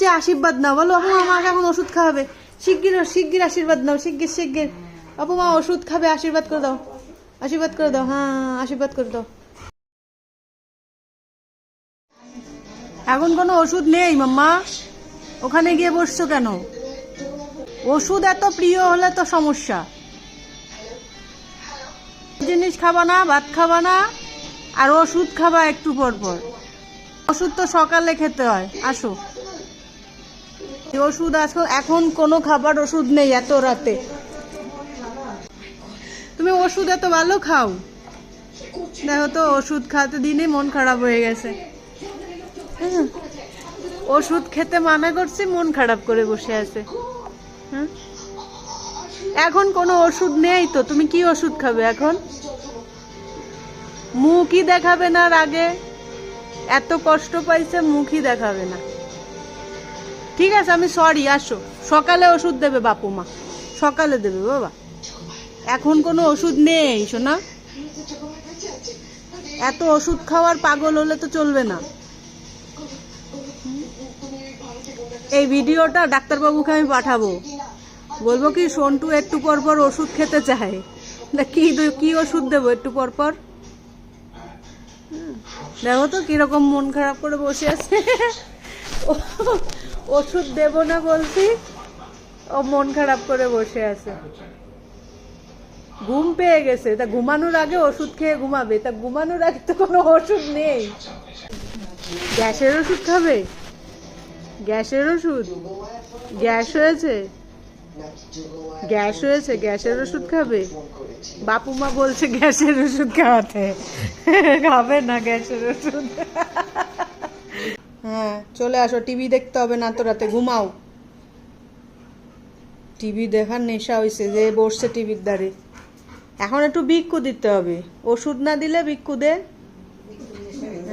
যে আশীর্বাদ না বলো, আপু আমাকে এখন ওষুধ খাওয়াবে। শিগগির শিগগির আশীর্বাদ নাও, শিগগির শিগগির। আপু, মা, ওষুধ খাবে, আশীর্বাদ করে দাও। আশীর্বাদ করে দাও হ্যাঁ আশীর্বাদ করে দাও। এখন কোনো ওষুধ নেই, মাম্মা। ওখানে গিয়ে বসছো কেন? ওষুধ এত প্রিয় হলে তো সমস্যা। জিনিস খাবা না, ভাত খাবা না, আর ওষুধ খাবা একটু পর পর। ওষুধ তো সকালে খেতে হয়। আসো। ওষুধ আসো এখন কোনো খাবার ওষুধ নেই এত রাতে। তুমি ওষুধ এত ভালো খাও? দেখো তো, ওষুধ খাতে দিনে মন খারাপ হয়ে গেছে। হ্যাঁ। ওষুধ খেতে মানা করছি, মন খারাপ করে বসে আছে। হ্যাঁ। এখন কোনো ওষুধ নেই তো, তুমি কি ওষুধ খাবে এখন? মুখই দেখাবে না আর আগে। এত কষ্ট পাইছে, মুখই দেখাবে না। ঠিক আছে, আমি সরি আসো। সকালে ওষুধ দেবে বাপু মা। সকালে দেবে বাবা। এখন কোনো ওষুধ নেই শোনা এত ওষুধ খাওয়ার পাগল হলে তো চলবে না। এই ভিডিওটা ডাক্তারবাবুকে আমি পাঠাবো। বলব কি, সন্টু একটু পর পর ওষুধ খেতে চায়। না কি কি ওষুধ দেবো একটু পর পর? দেখো তো কীরকম মন খারাপ করে বসে আছে। ওষুধ দেব না বলছি, ও মন খারাপ করে বসে আছে। ঘুম পেয়ে গেছে, তা ঘুমানোর আগে ওষুধ খেয়ে ঘুমাবে, তা ঘুমানোর আগে তো কোনো ওষুধ নেই। গ্যাসের ওষুধ খাবে? গ্যাসের ওষুধ? গ্যাস হয়েছে? গ্যাস হয়েছে, গ্যাসের ওষুধ খাবে? বাপু মা বলছে গ্যাসের ওষুধ খাওয়াতে। খাবে না গ্যাসের ওষুধ। হ্যাঁ চলে আসো, টিভি দেখতে হবে না তো রাতে, ঘুমাও। টিভি দেখার নেশা হয়েছে যে বসছে টিভির দ্বারে। এখন একটু ভিক্ষু দিতে হবে, ওষুধ না দিলে ভিক্ষু দে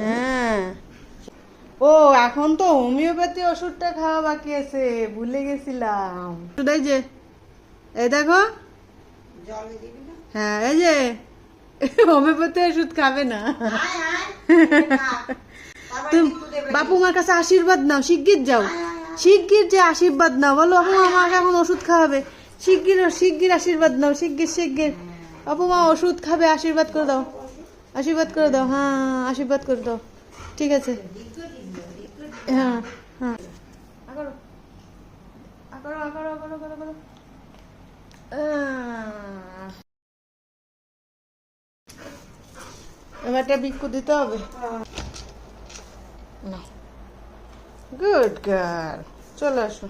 হ্যাঁ। ও, এখন তো হোমিওপ্যাথি ওষুধটা খাওয়া বাকি আছে, ভুলে গেছিলাম। এই যে, এই দেখো। হ্যাঁ এই যে, হোমিওপ্যাথি ওষুধ খাবে না। তুমি বাপু মার কাছে আশীর্বাদ নাও, শিগগির যাও। শিগগির যে আশীর্বাদ নাও, বলো মা আমাকে এখন ওষুধ খাওয়াবে। শিগগির শিগগির আশীর্বাদ নাও, শিগগির শিগগির। আপু মা ওষুধ খাবে, আশীর্বাদ করে দাও। আশীর্বাদ করে দাও হ্যাঁ আশীর্বাদ করে দাও। ঠিক আছে। হ্যাঁ হ্যাঁ। আগারো আহ। এবারটা বিক্ষু দিতে হবে? না গুড গার্ল চলে আসো।